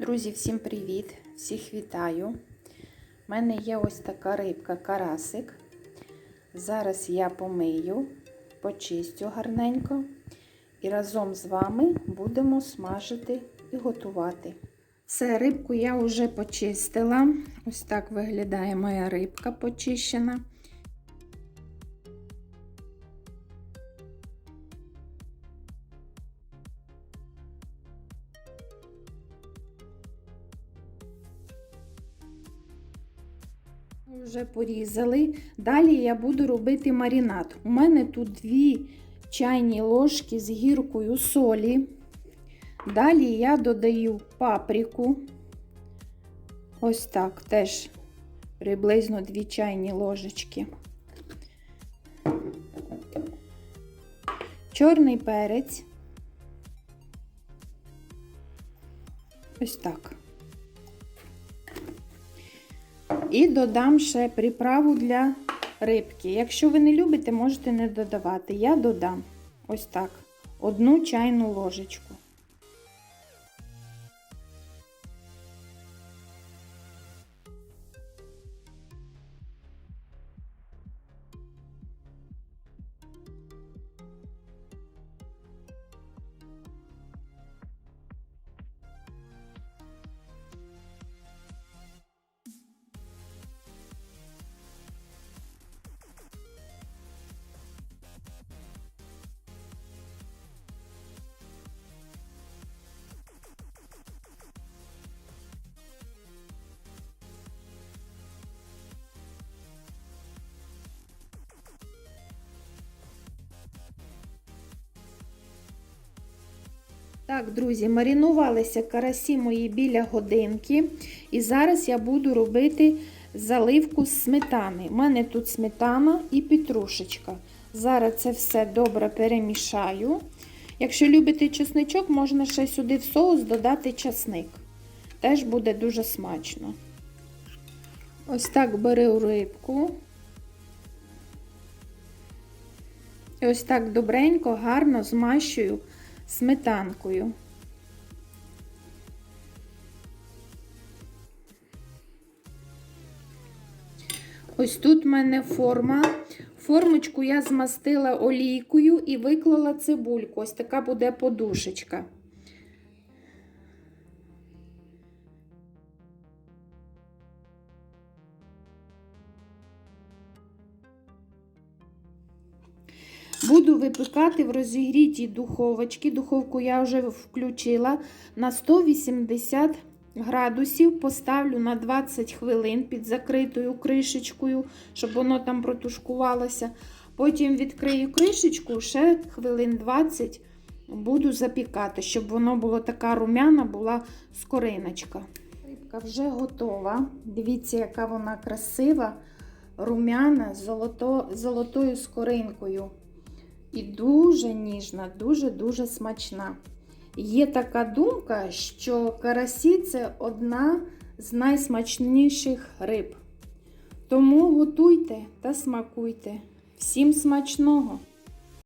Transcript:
Друзі, всім привіт! Всіх вітаю! У мене є ось така рибка карасик. Зараз я помию, почистю гарненько і разом з вами будемо смажити і готувати. Все, рибку я вже почистила. Ось так виглядає моя рибка почищена. Вже порізали. Далі я буду робити маринад. У мене тут дві чайні ложки з гіркою солі. Далі я додаю паприку. Ось так, теж приблизно дві чайні ложечки. Чорний перець. Ось так. І додам ще приправу для рибки. Якщо ви не любите, можете не додавати. Я додам ось так, одну чайну ложечку. Так, друзі, маринувалися карасі мої біля годинки. І зараз я буду робити заливку з сметани. У мене тут сметана і петрушечка. Зараз це все добре перемішаю. Якщо любите чесничок, можна ще сюди в соус додати часник. Теж буде дуже смачно. Ось так беру рибку. І ось так добренько, гарно змащую сметанкою. Ось тут в мене форма. Формочку я змастила олійкою і виклала цибульку. Ось така буде подушечка. Буду випікати в розігрітій духовочці. Духовку я вже включила на 180 градусів. Поставлю на 20 хвилин під закритою кришечкою, щоб воно там протушкувалося. Потім відкрию кришечку, ще хвилин 20 буду запікати, щоб воно було така румяна, була скориночка. Рибка вже готова. Дивіться, яка вона красива, румяна, з золото, золотою скоринкою. І дуже ніжна, дуже-дуже смачна. Є така думка, що карасі це одна з найсмачніших риб. Тому готуйте та смакуйте. Всім смачного!